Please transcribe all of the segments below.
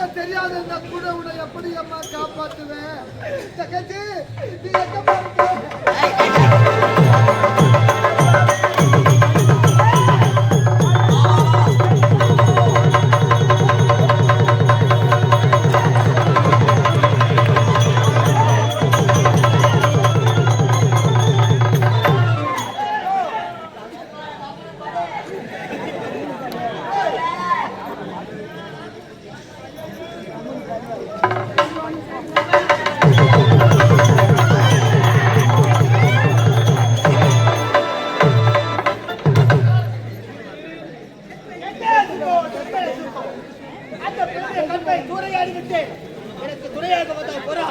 கண்ணுல தெரியாத இந்த கூட உன்னை எப்படி அம்மா காப்பாத்துவேன்? தகச்சி நீ எங்க எனக்கு துணையாக வந்த போறா.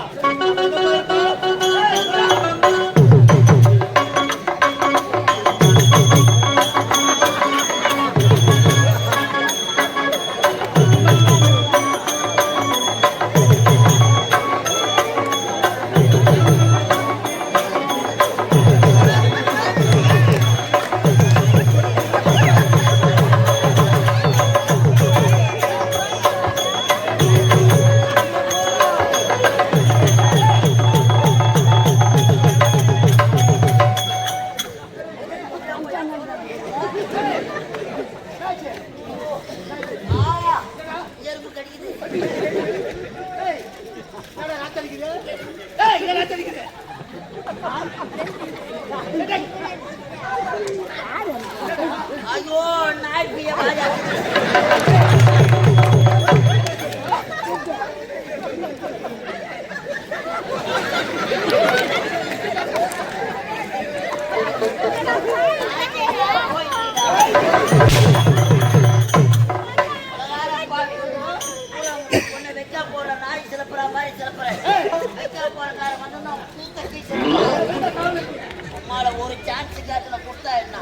சான்ஸ் கேட்டுல கொடுத்தா என்ன?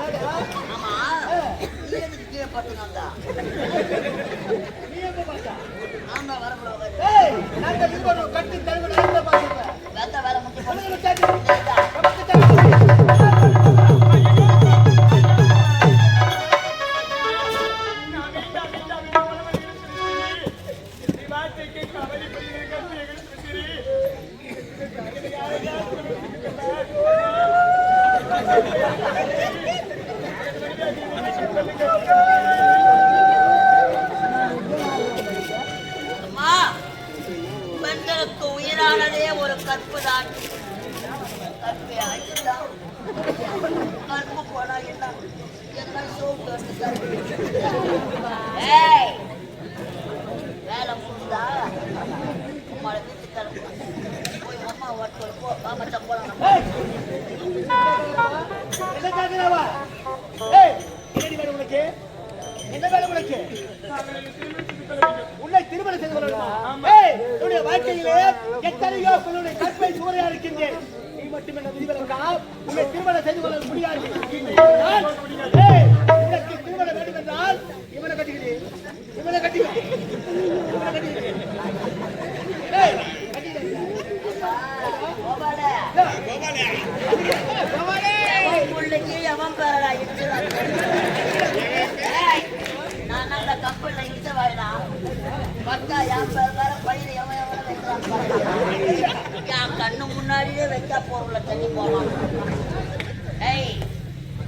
ஆமா. நீ எதுக்கு கீழே பட்டுனாந்தா நீ எங்க பார்த்தா? ஆமா வரப்பட ஒரு கற்பு தான். கற்பு ஆகிட்டா கற்பு போனா என்ன? என்ன சோப்பு வேலை முடிஞ்சதா உம்மால வீட்டுக்கு போய் அம்மா ஓட்டு போ. மாமச்சா போலாம். என்ன ஏய், என்னடி வேணும் உனக்கு? என்ன வேணும் உனக்கு? உன்னை திருமணம் செய்து கொள்ள வேண்டுமா? ஏய், உன்னுடைய வாழ்க்கையிலே எத்தனையோ பெண்ணுடைய கற்பை சூறையா இருக்கின்றேன். நீ மட்டும் என்ன விதிவிலக்கா? உன்னை திருமணம் செய்து கொள்ள முடியாது. உனக்கு திருமணம் வேண்டும் என்றால் இவனை கட்டிக்கிடு இவனை கட்டிக்க இவனை ஏய், எவன் பேரடா இடிச்சுடா? ஏய், நான் நல்ல கப்பல்ல இடிச்ச வாயினா. பக்கா என் பேர் வேற பையில எவன் எவனை வைக்கிறான். என் கண்ணு முன்னாடியே வைக்க போறல தண்ணி போவான். ஏய்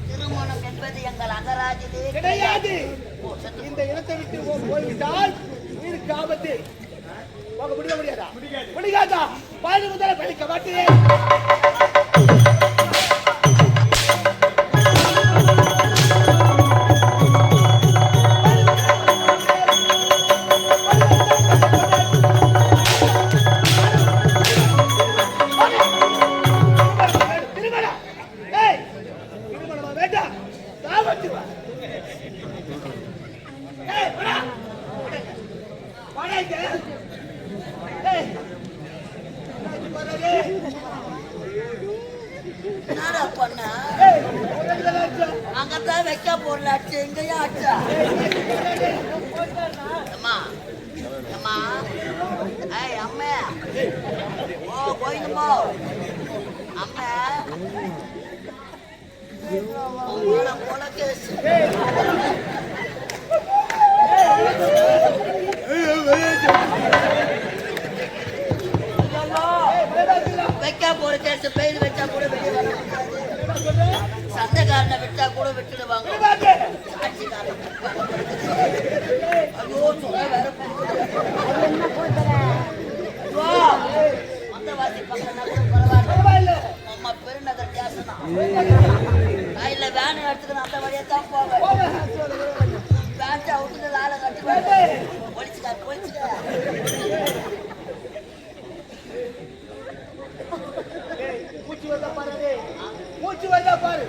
திருமணம் என்பது எங்கள் அகராஜிலே கிடையாது. இந்த இடத்தை விட்டு போய்விட்டால் உயிருக்கு ஆபத்து. போக முடிய முடியாதா? முடியாதா. பாதி முதல பழிக்க மாட்டேன். என்னடா பண்ண? அங்கதான் வைக்க போறல அம்மா அம்மா. ஏய் அம்மே. ஓ போயிடுமோ அம்மே. உங்களோட கொலகேஸ் கூட ஐயோ சொல்ல வேற மந்தவாசி பரவாயில்ல நம்ம பெருநகர் ஸ்டேஷனா கையில வேன் எடுத்துக்கணும் அந்த வழியா தான் போவேன் பேண்ட் அவுட்டு லால கட்டி மூச்சு பாரு மூச்சு பாரு.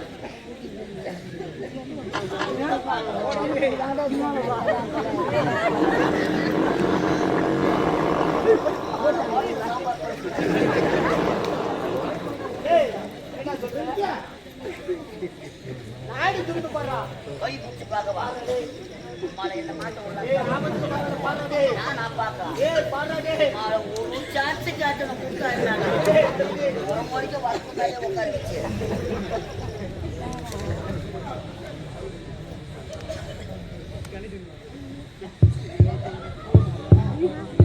ஒரு மணிக்கு வரப்பு கையில உட்கார வச்சு Yeah.